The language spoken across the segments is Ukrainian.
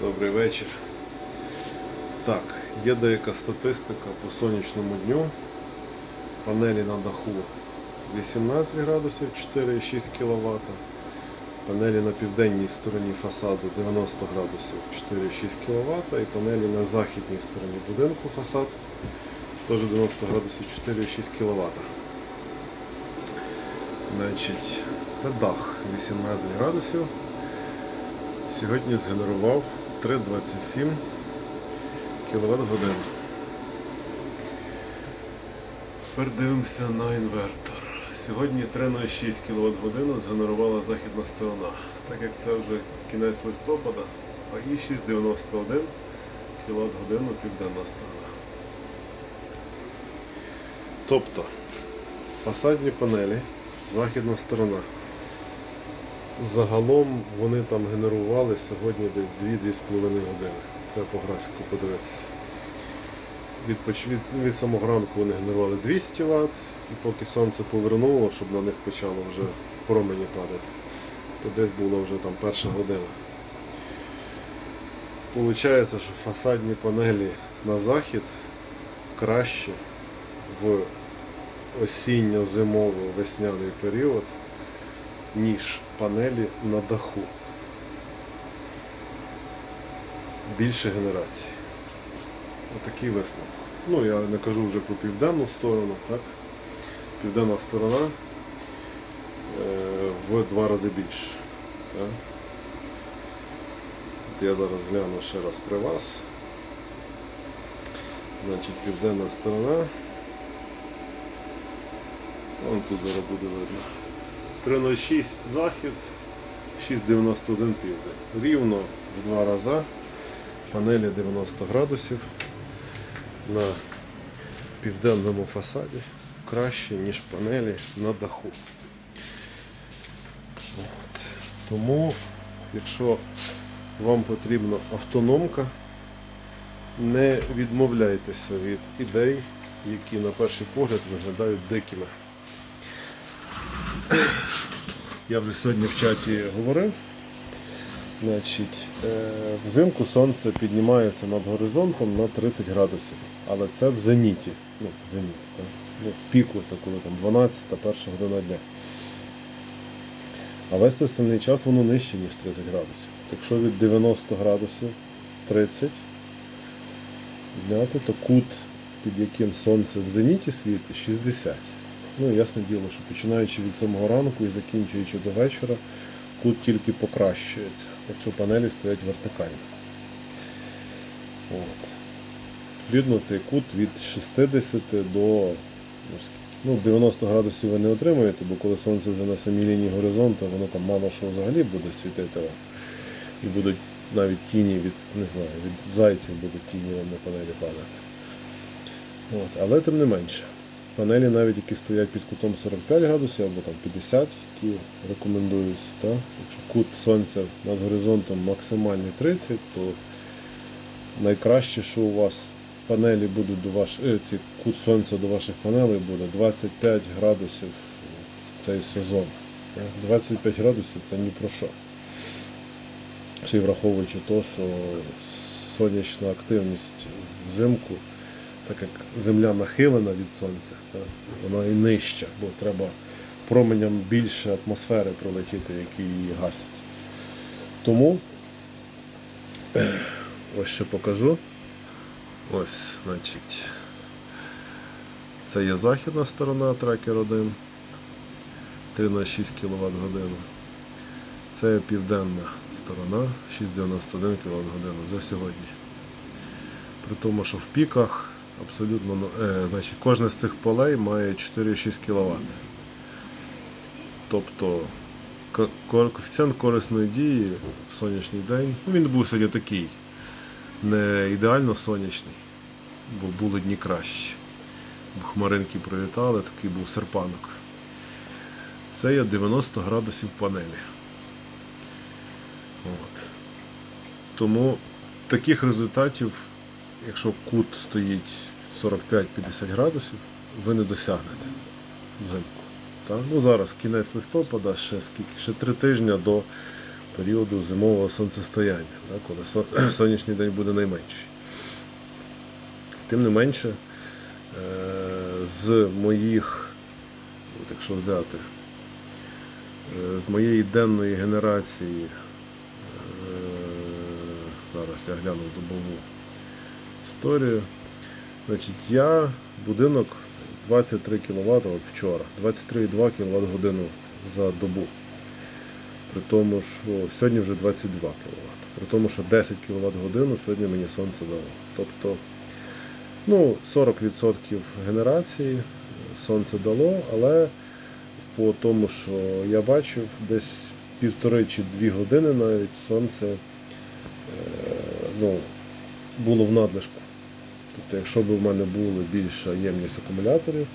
Добрий вечір. Так, є деяка статистика по сонячному дню. Панелі на даху 18 градусів 4,6 кВт. Панелі на південній стороні фасаду 90 градусів 4,6 кВт. І панелі на західній стороні будинку фасад теж 90 градусів 4,6 кВт. Значить, це дах 18 градусів. Сьогодні згенерував 3,27 кВт годин. Тепер дивимося на інвертор. Сьогодні 3,06 кВт годину згенерувала західна сторона. Так як це вже кінець листопада, а і 6,91 кВт годину південна сторона. Тобто фасадні панелі, західна сторона. Загалом вони там генерували сьогодні десь 2-2,5 години. Треба по графіку подивитися. Від, від, від самого ранку вони генерували 200 Вт, і поки сонце повернуло, щоб на них почало вже промені падати, то десь була вже там перша година. Получається, що фасадні панелі на захід краще в осінньо-зимовий весняний період ніж панелі на даху. Більше генерації. Отакий висновок. Ну, я не кажу вже про південну сторону, так? Південна сторона е, в два рази більше. Так? Я зараз гляну ще раз при вас. Значить, південна сторона. Вон тут зараз буде видно. 3,06 захід, 6,91 південь. Рівно в два рази. Панелі 90 градусів на південному фасаді краще, ніж панелі на даху. От. Тому, якщо вам потрібна автономка, не відмовляйтеся від ідей, які на перший погляд виглядають дикими. Я вже сьогодні в чаті говорив. Значить, е, взимку сонце піднімається над горизонтом на 30 градусів, але це в зеніті. Ну, в зеніті, так? Ну, в піку це коли там 12 та перша година дня. А весь остальний час воно нижче, ніж 30 градусів. Якщо від 90 градусів 30 зняти, то кут, під яким сонце в зеніті світить, 60. Ну, ясне діло, що починаючи від самого ранку і закінчуючи до вечора, кут тільки покращується, якщо панелі стоять вертикально. От. Відповідно, цей кут від 60 до ну, ну, 90 градусів ви не отримуєте, бо коли сонце вже на самій лінії горизонту, воно там мало що взагалі буде світити. І будуть навіть тіні від, не знаю, від зайців будуть тіні вам на панелі падати. От. Але тим не менше. Панелі навіть які стоять під кутом 45 градусів або там 50, які рекомендуються. Так? Якщо кут сонця над горизонтом максимальний 30, то найкраще, що у вас панелі будуть до ваш... е, ці кут сонця до ваших панелей буде 25 градусів в цей сезон. Так? 25 градусів це ні про що. Й враховуючи те, що сонячна активність взимку так як земля нахилена від сонця, вона і нижча, бо треба променям більше атмосфери пролетіти, які її гасять. Тому ось що покажу. Ось, значить, це є західна сторона трекер 1, 3,6 кВт годину. Це є південна сторона 6,91 кВт годину за сьогодні. При тому, що в піках абсолютно ну, е, значить, кожне з цих полей має 4,6 кВт. Тобто ко- ко- коефіцієнт корисної дії в сонячний день, ну, він був сьогодні такий, не ідеально сонячний, бо були дні кращі. Бо Хмаринки прилітали, такий був серпанок. Це є 90 градусів панелі. От. Тому таких результатів якщо кут стоїть 45-50 градусів, ви не досягнете взимку. Так? Ну, зараз кінець листопада, ще скільки, ще три тижні до періоду зимового сонцестояння, так, коли сон- сонячний день буде найменший. Тим не менше, е, з моїх, от якщо взяти, е, з моєї денної генерації, е, зараз я гляну добову історію, значить, я будинок 23 кВт от вчора, 23,2 кВт годину за добу. При тому, що сьогодні вже 22 кВт. При тому, що 10 кВт годину сьогодні мені сонце дало. Тобто ну, 40% генерації сонце дало, але по тому, що я бачив, десь півтори чи дві години навіть сонце е, ну, було в надлишку. Тобто, якщо б в мене була більша ємність акумуляторів,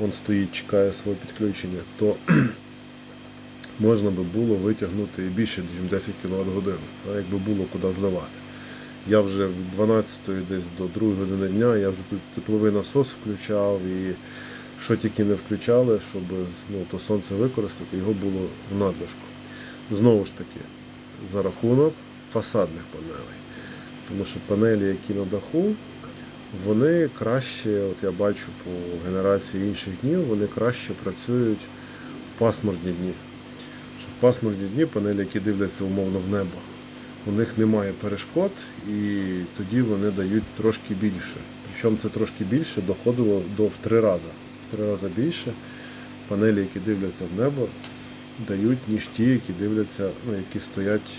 він стоїть, чекає своє підключення, то можна би було витягнути і більше, ніж 10 кВт годин, якби було куди зливати. Я вже в 12 десь до 2 години дня я вже тут тепловий насос включав і що тільки не включали, щоб ну, то сонце використати, його було в надлишку. Знову ж таки, за рахунок фасадних панелей. Тому що панелі, які на даху, вони краще, от я бачу по генерації інших днів, вони краще працюють в пасмурні дні. Що в пасмурні дні панелі, які дивляться умовно в небо, у них немає перешкод і тоді вони дають трошки більше. Причому це трошки більше доходило до в три рази. В три рази більше панелі, які дивляться в небо, дають, ніж ті, які дивляться, ну, які стоять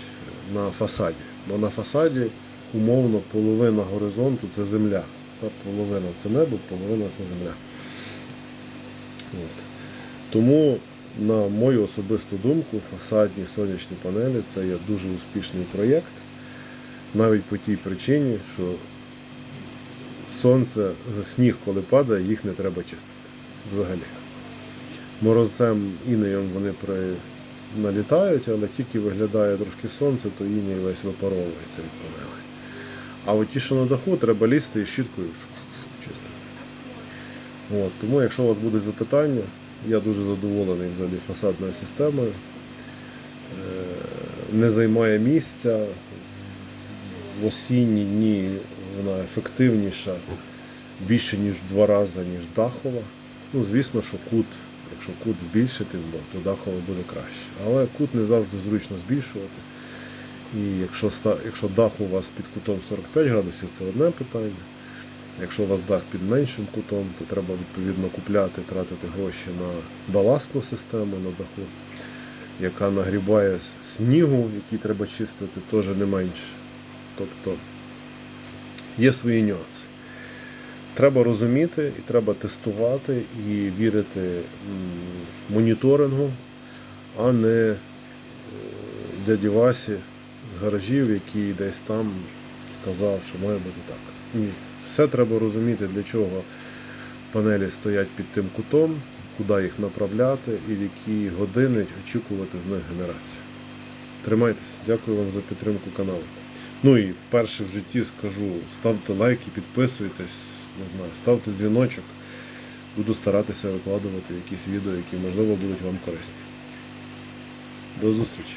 на фасаді. Бо на фасаді умовно половина горизонту це земля. Половина це небо, половина це земля. От. Тому, на мою особисту думку, фасадні сонячні панелі це є дуже успішний проєкт. Навіть по тій причині, що сонце, сніг, коли падає, їх не треба чистити. Взагалі. Морозцем інеєм вони при... налітають, але тільки виглядає трошки сонце, то іній весь випаровується від панелей. А от ті, що на даху, треба лізти і щіткою чистити. От, тому, якщо у вас будуть запитання, я дуже задоволений взагалі фасадною системою. Е, Не займає місця. В осінні дні вона ефективніша більше, ніж в два рази, ніж дахова. Ну, звісно, що кут, якщо кут збільшити, то дахова буде краще. Але кут не завжди зручно збільшувати. І якщо, якщо дах у вас під кутом 45 градусів, це одне питання. Якщо у вас дах під меншим кутом, то треба відповідно купляти, тратити гроші на баластну систему на даху, яка нагрібає снігу, який треба чистити, теж не менше. Тобто є свої нюанси. Треба розуміти і треба тестувати і вірити моніторингу, а не е, дяді Васі з гаражів, який десь там сказав, що має бути так. Ні. Все треба розуміти, для чого панелі стоять під тим кутом, куди їх направляти і в які години очікувати з них генерацію. Тримайтеся, дякую вам за підтримку каналу. Ну і вперше в житті скажу, ставте лайки, підписуйтесь, не знаю, ставте дзвіночок. Буду старатися викладувати якісь відео, які можливо будуть вам корисні. До зустрічі!